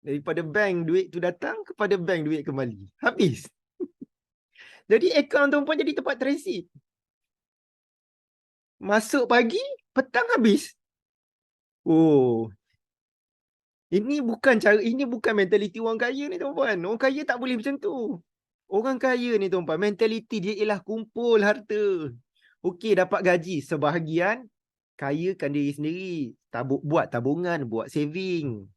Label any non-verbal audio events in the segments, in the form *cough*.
Daripada bank duit tu datang kepada bank duit kembali. Habis. *laughs* jadi akaun tuan-puan jadi tempat transit. Masuk pagi, petang habis. Oh. Ini bukan cara ini bukan mentaliti orang kaya ni tuan-puan. Orang kaya tak boleh macam tu. Orang kaya ni tuan-puan, mentaliti dia ialah kumpul harta. Okey dapat gaji sebahagian kayakan diri sendiri. Tabuk buat tabungan, buat saving.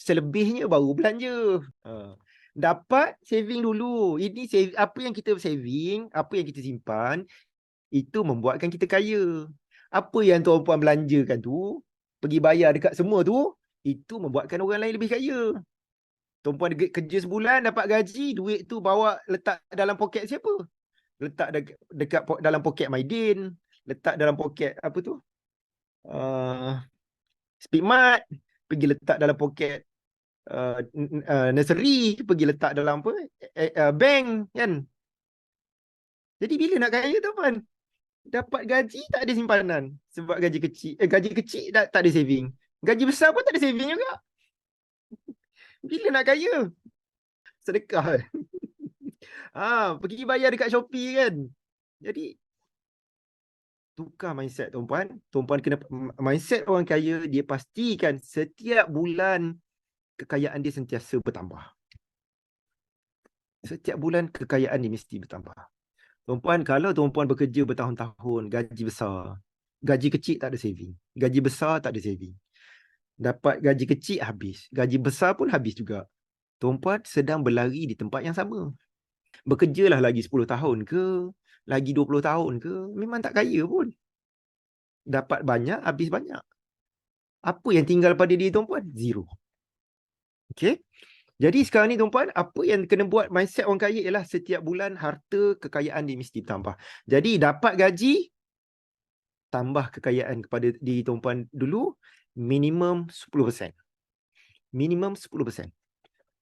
Selebihnya baru belanja. Ha. Dapat saving dulu. Ini save, apa yang kita saving, apa yang kita simpan, itu membuatkan kita kaya. Apa yang tuan-puan belanjakan tu, pergi bayar dekat semua tu, itu membuatkan orang lain lebih kaya. Tuan-puan kerja sebulan, dapat gaji, duit tu bawa letak dalam poket siapa? Letak dekat, dekat dalam poket Maidin, letak dalam poket apa tu? Uh, Speedmart, pergi letak dalam poket uh, nursery pergi letak dalam apa? Uh, bank kan? Jadi bila nak kaya tu kan dapat gaji tak ada simpanan. Sebab gaji kecil eh, gaji kecil tak, tak ada saving. Gaji besar pun tak ada saving juga. *laughs* Bila nak kaya? Sedekah. *laughs* Ha, pergi bayar dekat Shopee kan? Jadi tukar mindset tuan-puan. Tuan-puan kena mindset orang kaya dia pastikan setiap bulan kekayaan dia sentiasa bertambah. Setiap bulan kekayaan dia mesti bertambah. Tuan-puan, kalau tuan-puan bekerja bertahun-tahun, gaji besar, gaji kecil tak ada saving. Gaji besar tak ada saving. Dapat gaji kecil habis. Gaji besar pun habis juga. Tuan-puan sedang berlari di tempat yang sama. Bekerjalah lagi 10 tahun ke, lagi 20 tahun ke, memang tak kaya pun. Dapat banyak, habis banyak. Apa yang tinggal pada diri tuan-puan? Zero. Okay. Jadi sekarang ni tuan-puan, apa yang kena buat mindset orang kaya ialah setiap bulan harta kekayaan dia mesti tambah. Jadi dapat gaji, tambah kekayaan kepada diri tuan-puan dulu, minimum 10%. Minimum 10%.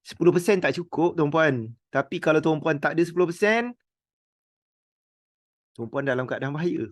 10% tak cukup tuan-puan. Tapi kalau tuan-puan tak ada 10%, tuan-puan dalam keadaan bahaya.